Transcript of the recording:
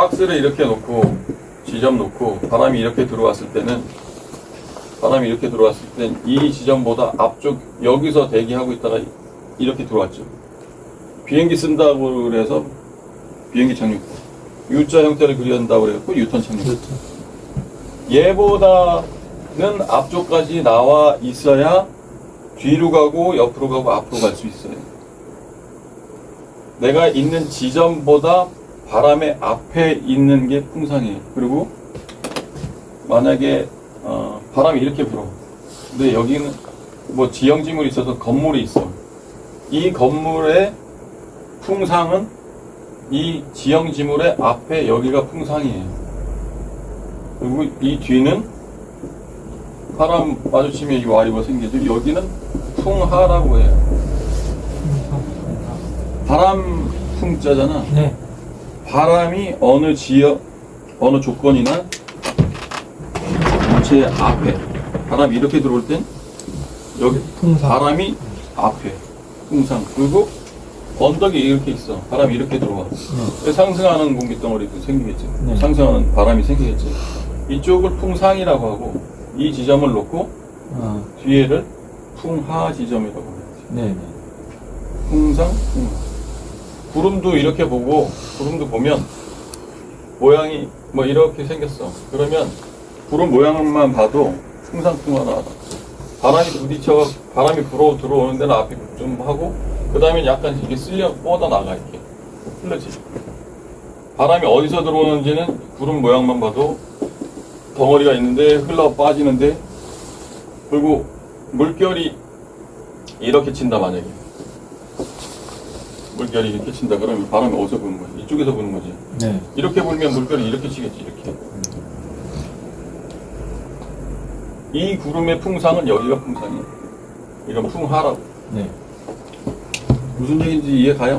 박스를 이렇게 놓고 지점 놓고 바람이 이렇게 들어왔을 때는 바람이 이렇게 들어왔을 땐 이 지점보다 앞쪽 여기서 대기하고 있다가 이렇게 들어왔죠. 비행기 쓴다고 그래서 비행기 착륙 U자 형태를 그린다고 그래갖고 유턴 착륙. 그렇죠. 얘보다는 앞쪽까지 나와 있어야 뒤로 가고 옆으로 가고 앞으로 갈 수 있어요. 내가 있는 지점보다 바람의 앞에 있는 게 풍상이에요. 그리고 만약에 어, 바람이 이렇게 불어. 근데 여기는 뭐 지형지물이 있어서 건물이 있어. 이 건물의 풍상은 이 지형지물의 앞에 여기가 풍상이에요. 그리고 이 뒤는 바람 마주치면 이 와리가 생기죠. 여기는 풍하라고 해요. 바람 풍자잖아. 네. 바람이 어느 지역, 어느 조건이나 제 앞에 바람이 이렇게 들어올 땐 여기 풍상. 바람이 앞에 풍상 그리고 언덕이 이렇게 있어 바람이 이렇게 들어와 네. 상승하는 공기 덩어리도 생기겠지 네. 상승하는 바람이 생기겠지 이쪽을 풍상이라고 하고 이 지점을 놓고 아, 뒤에를 풍하 지점이라고 해요 네네. 풍상, 풍하. 구름도 이렇게 보고 구름도 보면 모양이 뭐 이렇게 생겼어. 그러면 구름 모양만 봐도 풍상, 풍하다. 알아. 바람이 부딪혀 바람이 불어 들어오는 데는 앞에 좀 하고 그 다음에 약간 이게 쓸려 뻗어 나가 이렇게 흘러지. 바람이 어디서 들어오는지는 구름 모양만 봐도 덩어리가 있는데 흘러 빠지는데 그리고 물결이 이렇게 친다 만약에 물결이 이렇게 친다 그러면 바람이 어디서 부는 거야? 이쪽에서 부는 거지. 네. 이렇게 불면 물결이 이렇게 치겠지 이렇게. 이 구름의 풍상은 여기가 풍상이야. 이건 풍하라고. 네. 무슨 얘기인지 이해 가요?